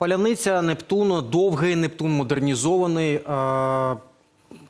Паляниця Нептун, довгий Нептун модернізований.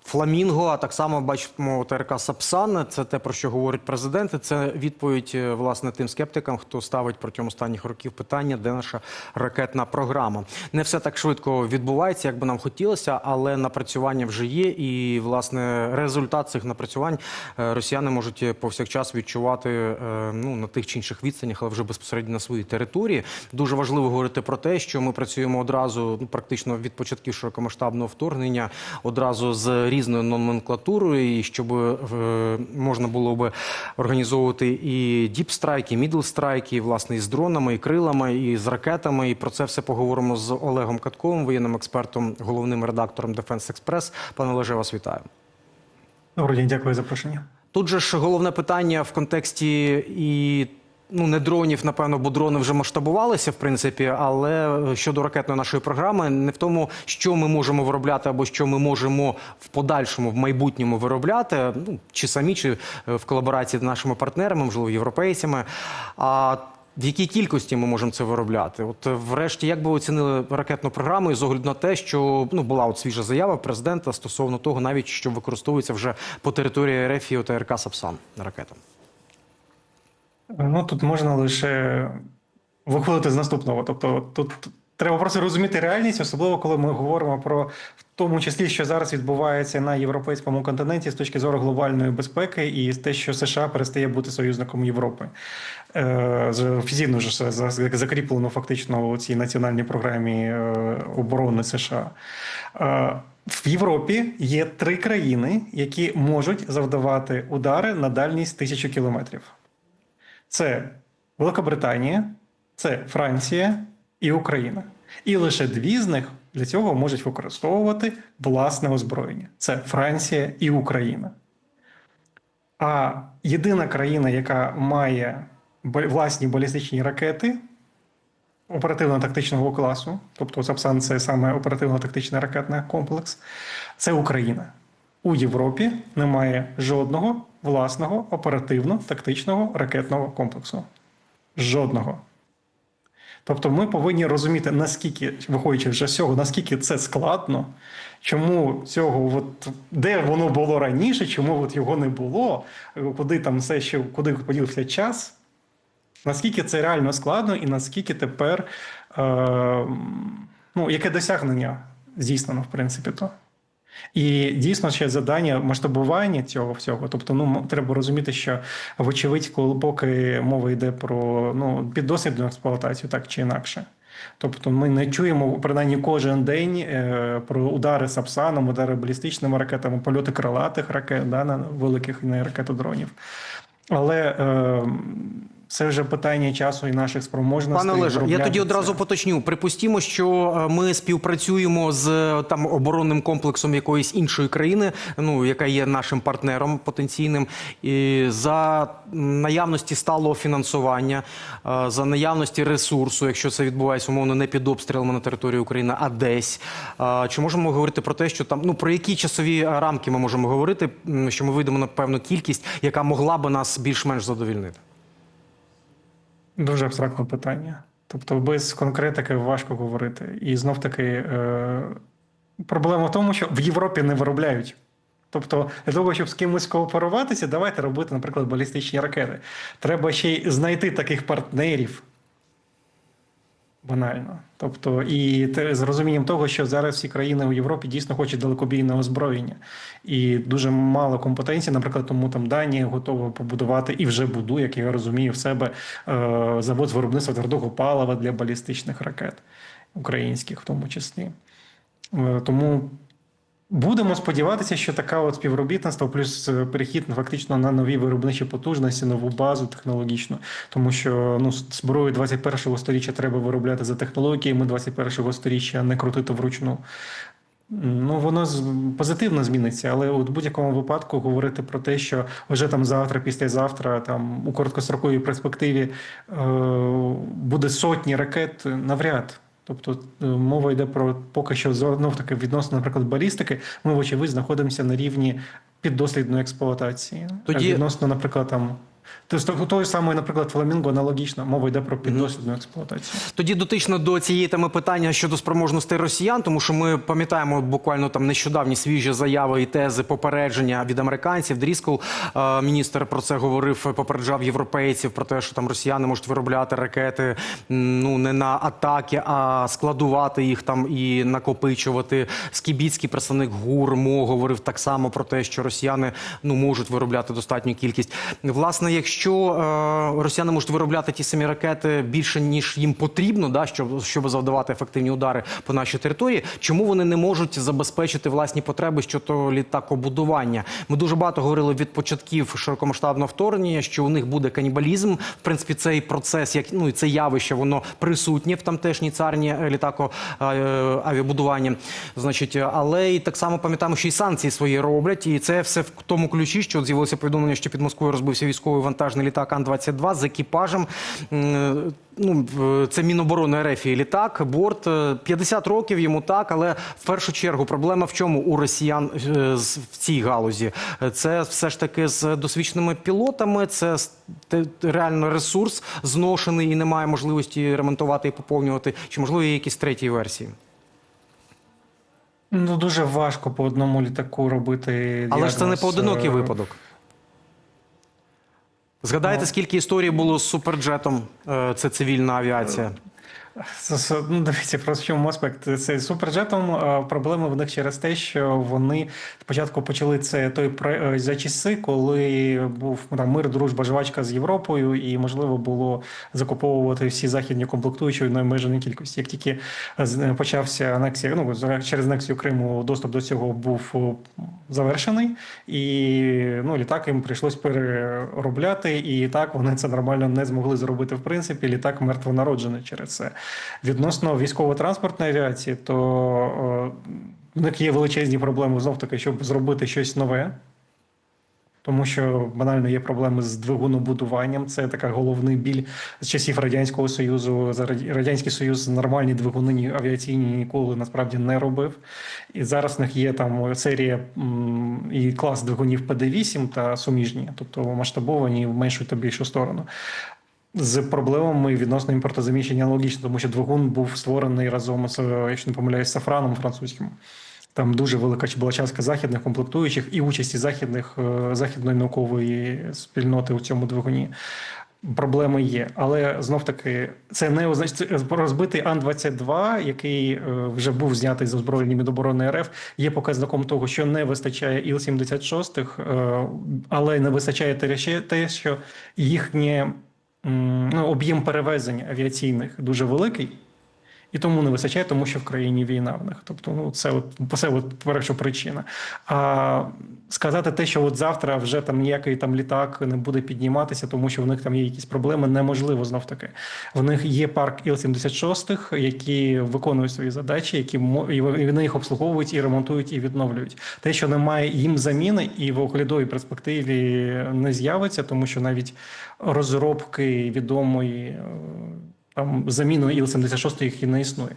Фламінго, а так само бачимо ТРК Сапсан. Це те, про що говорять президенти. Це відповідь е, власне тим скептикам, хто ставить протягом останніх років питання, де наша ракетна програма. Не все так швидко відбувається, як би нам хотілося, але напрацювання вже є. І власне результат цих напрацювань е, росіяни можуть повсякчас відчувати е, ну на тих чи інших відстанях, але вже безпосередньо на своїй території. Дуже важливо говорити про те, що ми працюємо одразу, ну практично від початків широкомасштабного вторгнення, одразу з різною номенклатурою, і щоб е, можна було би організовувати і діпстрайк, і мідлстрайк, і власне і з дронами, і крилами, і з ракетами. І про це все поговоримо з Олегом Катковим, воєнним експертом, головним редактором Defense Express. Пане Олеже, вас вітаю. Добрий день, дякую за запрошення. Тут же ж головне питання в контексті і. Ну, не дронів, напевно, бо дрони вже масштабувалися, в принципі, але щодо ракетної нашої програми, не в тому, що ми можемо виробляти, або що ми можемо в подальшому, в майбутньому виробляти, ну чи самі, чи е, в колаборації з нашими партнерами, можливо, європейцями. А в якій кількості ми можемо це виробляти? От е, врешті, як би оцінили ракетну програму і з огляду на те, що ну була от свіжа заява президента стосовно того, навіть що використовується вже по території РФ і ОТРК Сапсан ракета? Ну тут можна лише виходити з наступного. Тобто, тут треба просто розуміти реальність, особливо коли ми говоримо про в тому числі, що зараз відбувається на європейському континенті з точки зору глобальної безпеки, і те, що США перестає бути союзником Європи. Е, з- Офіційно за- закріплено фактично у цій національній програмі е, оборони США. Е, В Європі є три країни, які можуть завдавати удари на дальність тисячу кілометрів. Це Великобританія, це Франція і Україна. І лише дві з них для цього можуть використовувати власне озброєння: це Франція і Україна. А єдина країна, яка має власні балістичні ракети оперативно-тактичного класу, тобто Сапсан це саме оперативно-тактичний ракетний комплекс, це Україна. У Європі немає жодного власного оперативно-тактичного ракетного комплексу. Жодного. Тобто ми повинні розуміти, наскільки, виходячи вже з цього, наскільки це складно, чому цього, от, де воно було раніше, чому от його не було, куди там все ще куди поділився час, наскільки це реально складно, і наскільки тепер е, ну, яке досягнення здійснено, в принципі, то. І дійсно ще завдання масштабування цього всього. Тобто, ну треба розуміти, що вочевидь, коли поки мова йде про ну піддослідну експлуатацію, так чи інакше. Тобто, ми не чуємо принаймні кожен день е, про удари сапсаном, удари балістичними ракетами, польоти крилатих ракет, да, на великих не ракетодронів. Але е, це вже питання часу і наших спроможностей. Пане Олеже, я тоді одразу це. поточню. Припустімо, що е, ми співпрацюємо з е, там оборонним комплексом якоїсь іншої країни, ну яка є нашим партнером потенційним, і за наявності сталого фінансування, е, за наявності ресурсу, якщо це відбувається умовно не під обстрілами на території України, а десь. Чи можемо говорити про те, що там ну про які часові рамки ми можемо говорити, що ми вийдемо на певну кількість, яка могла би нас більш-менш задовільнити? Дуже абстрактне питання. Тобто, без конкретики важко говорити. І знов таки е, проблема в тому, що в Європі не виробляють. Тобто, для того, щоб з кимось кооперуватися, давайте робити, наприклад, балістичні ракети. Треба ще й знайти таких партнерів. Банально. Тобто, і з розумінням того, що зараз всі країни у Європі дійсно хочуть далекобійне озброєння, і дуже мало компетенцій. Наприклад, тому там Данія готова побудувати і вже будує, як я розумію, в себе е, завод з виробництва твердого палива для балістичних ракет, українських в тому числі. Е, тому Будемо сподіватися, що таке от співробітництво, плюс е, перехід фактично на нові виробничі потужності, нову базу технологічну, тому що ну зброю 21-го сторіччя треба виробляти за технологіями 21-го сторіччя, не крутити вручну. Ну, воно позитивно зміниться, але от в будь-якому випадку говорити про те, що вже там завтра, післязавтра, там у короткостроковій перспективі е, буде сотні ракет, навряд. Тобто е, мова йде про поки що знов таки відносно, наприклад, балістики. Ми, вочевидь, знаходимося на рівні піддослідної експлуатації. Тоді- відносно, наприклад, там Тобто той самий, наприклад, фламінго аналогічно, мова йде про піддослідну експлуатацію. Тоді дотично до цієї теми питання щодо спроможностей росіян, тому що ми пам'ятаємо буквально там нещодавні свіжі заяви і тези попередження від американців. Дріскл, е, міністр про це говорив, попереджав європейців про те, що там росіяни можуть виробляти ракети ну не на атаки, а складувати їх там і накопичувати. Скібіцький представник ГУР МО говорив так само про те, що росіяни ну можуть виробляти достатню кількість. Власне, якщо е, росіяни можуть виробляти ті самі ракети більше ніж їм потрібно, да щоб щоб завдавати ефективні удари по нашій території, чому вони не можуть забезпечити власні потреби щодо літакобудування? Ми дуже багато говорили від початків широкомасштабного вторгнення, що у них буде канібалізм. В принципі, цей процес, як ну і це явище, воно присутнє в тамтешній царні літако е, авіабудуванні. Значить, але і так само пам'ятаємо, що і санкції свої роблять, і це все в тому ключі, що з'явилося повідомлення, що під Москвою розбився військовий вантажний літак Ан-22 з екіпажем. Ну, це Міноборони РФ і літак, борт. Е, 50 років йому так, але в першу чергу проблема в чому у росіян е, в цій галузі? Е, Це все ж таки з досвідченими пілотами, це реально ресурс зношений і немає можливості ремонтувати і поповнювати. Чи можливо є якісь треті версії? Ну дуже важко по одному літаку робити. Але ж це не поодинокий е, випадок. Згадайте, Ну. скільки історій було з суперджетом? Е, Це цивільна авіація. Ну, дивіться, просто в чому аспект. Це з суперджетом е, проблеми в них через те, що вони спочатку почали це той про- е, за часи, коли був там мир, дружба, жвачка з Європою, і можливо було закуповувати всі західні комплектуючі в необмеженій кількості. Як тільки з- почався анексія, ну через анексію Криму доступ до цього був завершений, і ну літак їм прийшлось переробляти, і так вони це нормально не змогли зробити. В принципі, літак мертвонароджений через це. Відносно військово-транспортної авіації, то в них є величезні проблеми знов таки, щоб зробити щось нове. Тому що банально є проблеми з двигунобудуванням. Це така головний біль з часів Радянського Союзу. Радянський Союз нормальні двигуни авіаційні ніколи насправді не робив. І зараз в них є там серія і клас двигунів ПД-8 та суміжні, тобто масштабовані в меншу та більшу сторону. З проблемами відносно імпортозаміщення аналогічно, тому що двигун був створений разом з, якщо не помиляюсь, сафраном французьким. Там дуже велика була частка західних комплектуючих і участі західних е, західної наукової спільноти у цьому двигуні. Проблеми є, але знов таки це не означає розбитий Ан-22, який е, вже був знятий з озброєння Міноборони РФ, є показником того, що не вистачає Іл-76, е, але не вистачає те, що їхнє об'єм перевезень авіаційних дуже великий. І тому не вистачає, тому що в країні війна в них. Тобто, ну це от це от перша причина. А сказати те, що от завтра вже там ніякий там літак не буде підніматися, тому що в них там є якісь проблеми, неможливо знов таки. В них є парк Іл-76, які виконують свої задачі, які і вони їх обслуговують і ремонтують і відновлюють. Те, що немає їм заміни, і в оглядовій перспективі не з'явиться, тому що навіть розробки відомої. Там заміну Іл-76 їх і не існує.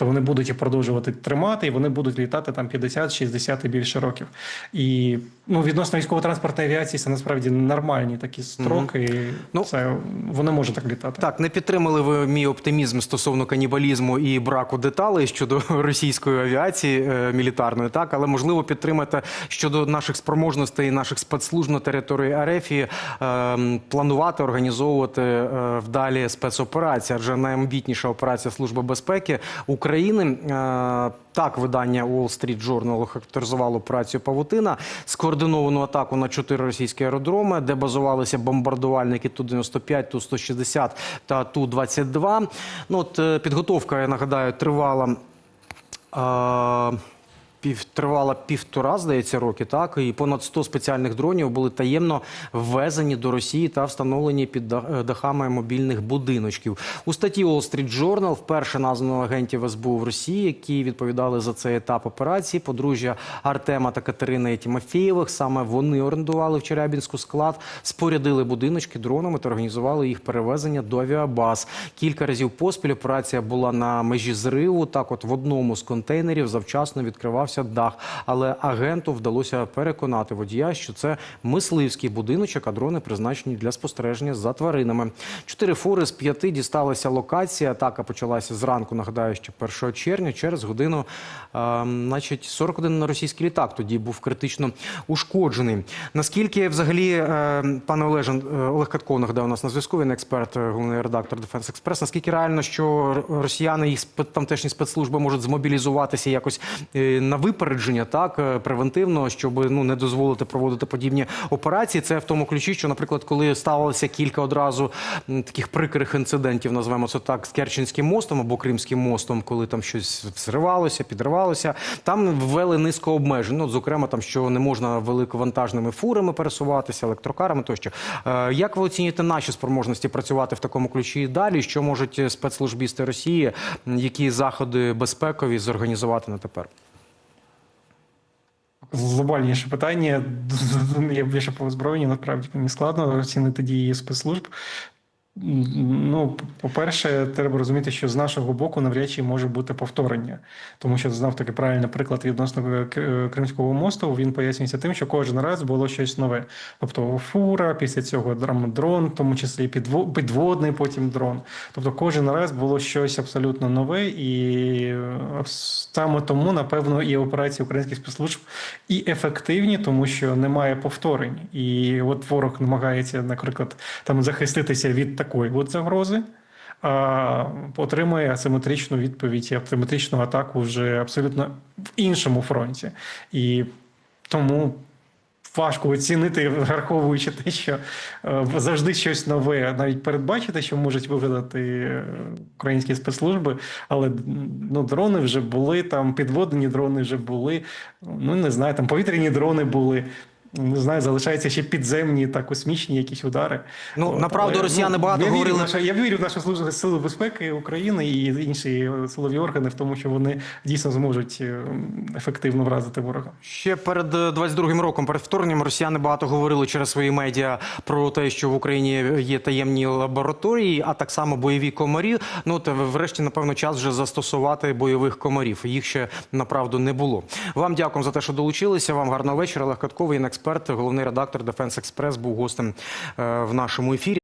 Тобто вони будуть їх продовжувати тримати, і вони будуть літати там 50, 60 і більше років. І ну, відносно військово-транспортної авіації це насправді нормальні такі строки. і Ну, це вони можуть так літати. Так, не підтримали ви мій оптимізм стосовно канібалізму і браку деталей щодо російської авіації е, мілітарної, так але можливо підтримати щодо наших спроможностей і наших спецслужб на території РФ і, е, планувати організовувати е, вдалі спецоперації. Адже найамбітніша операція Служби безпеки України. Е, так, видання Wall Street Journal охарактеризувало працю Павутина скоординовану атаку на чотири російські аеродроми, де базувалися бомбардувальники Ту-95, Ту-160 та Ту-22. Ну, от, е, підготовка, я нагадаю, тривала. е, Пів тривала півтора, здається, роки, так і понад 100 спеціальних дронів були таємно ввезені до Росії та встановлені під е, дахами мобільних будиночків. У статті Wall Street Journal вперше названо агентів СБУ в Росії, які відповідали за цей етап операції. Подружжя Артема та Катерини Тімофєєвих. Саме вони орендували в Челябінську склад, спорядили будиночки дронами та організували їх перевезення до авіабаз. Кілька разів поспіль операція була на межі зриву. Так, от в одному з контейнерів завчасно відкривався дах. Але агенту вдалося переконати водія, що це мисливський будиночок, а дрони призначені для спостереження за тваринами. Чотири фури з п'яти дісталася локація. Атака почалася зранку. Нагадаю, що 1 червня через годину, е, значить, 41 на російський літак тоді був критично ушкоджений. Наскільки взагалі, е, пане Олеже, е, Олег Катков нагадав у нас на зв'язку, він експерт, е, головний редактор Defense Express. Наскільки реально, що росіяни їх спе- тамтешні спецслужби можуть змобілізуватися якось е, на випередження, так е, превентивно, щоб ну не дозволити проводити подібні операції? Це в тому ключі, що, наприклад, коли ставалося кілька одразу таких прикрих інцидентів, називаємо це так, з Керченським мостом або Кримським мостом, коли там щось зривалося, підривалося, там ввели низку обмежень. Ну, зокрема, там що не можна великовантажними фурами пересуватися, електрокарами тощо. Е, Як ви оцінюєте наші спроможності працювати в такому ключі і далі? Що можуть спецслужбісти Росії, які заходи безпекові зорганізувати на тепер? Глобальніше питання. Я більше по озброєнні, насправді мені складно оцінити дії спецслужб. Ну, по-перше, треба розуміти, що з нашого боку навряд чи може бути повторення, тому що знав такий правильний приклад відносно Кримського мосту. Він пояснюється тим, що кожен раз було щось нове. Тобто фура, після цього дрон, в тому числі підво- підводний потім дрон. Тобто кожен раз було щось абсолютно нове, і е, саме тому, напевно, і операції українських спецслужб і ефективні, тому що немає повторень. І от ворог намагається, наприклад, там захиститися від такої от загрози. А отримує асиметричну відповідь і асиметричну атаку вже абсолютно в іншому фронті. І тому важко оцінити, враховуючи те, що е, завжди щось нове, навіть передбачити, що можуть вигадати е, українські спецслужби, але ну, дрони вже були, там підводні дрони вже були, ну не знаю, там повітряні дрони були. Не знаю, залишаються ще підземні та космічні якісь удари. Ну, От, направду, але, росіяни ну, багато я вірю в нашу- я вірю в наші служби сили безпеки України і інші силові органи в тому, що вони дійсно зможуть е, ефективно вразити ворога. Ще перед е, 22-м роком, перед вторгненням, росіяни багато говорили через свої медіа про те, що в Україні є таємні лабораторії, а так само бойові комарі. Ну е, врешті, напевно, час вже застосувати бойових комарів. Їх ще направду не було. Вам дякуємо за те, що долучилися. Вам гарного вечора. Олег Катковий, експерт, головний редактор Defense Express, був гостем е, в нашому ефірі.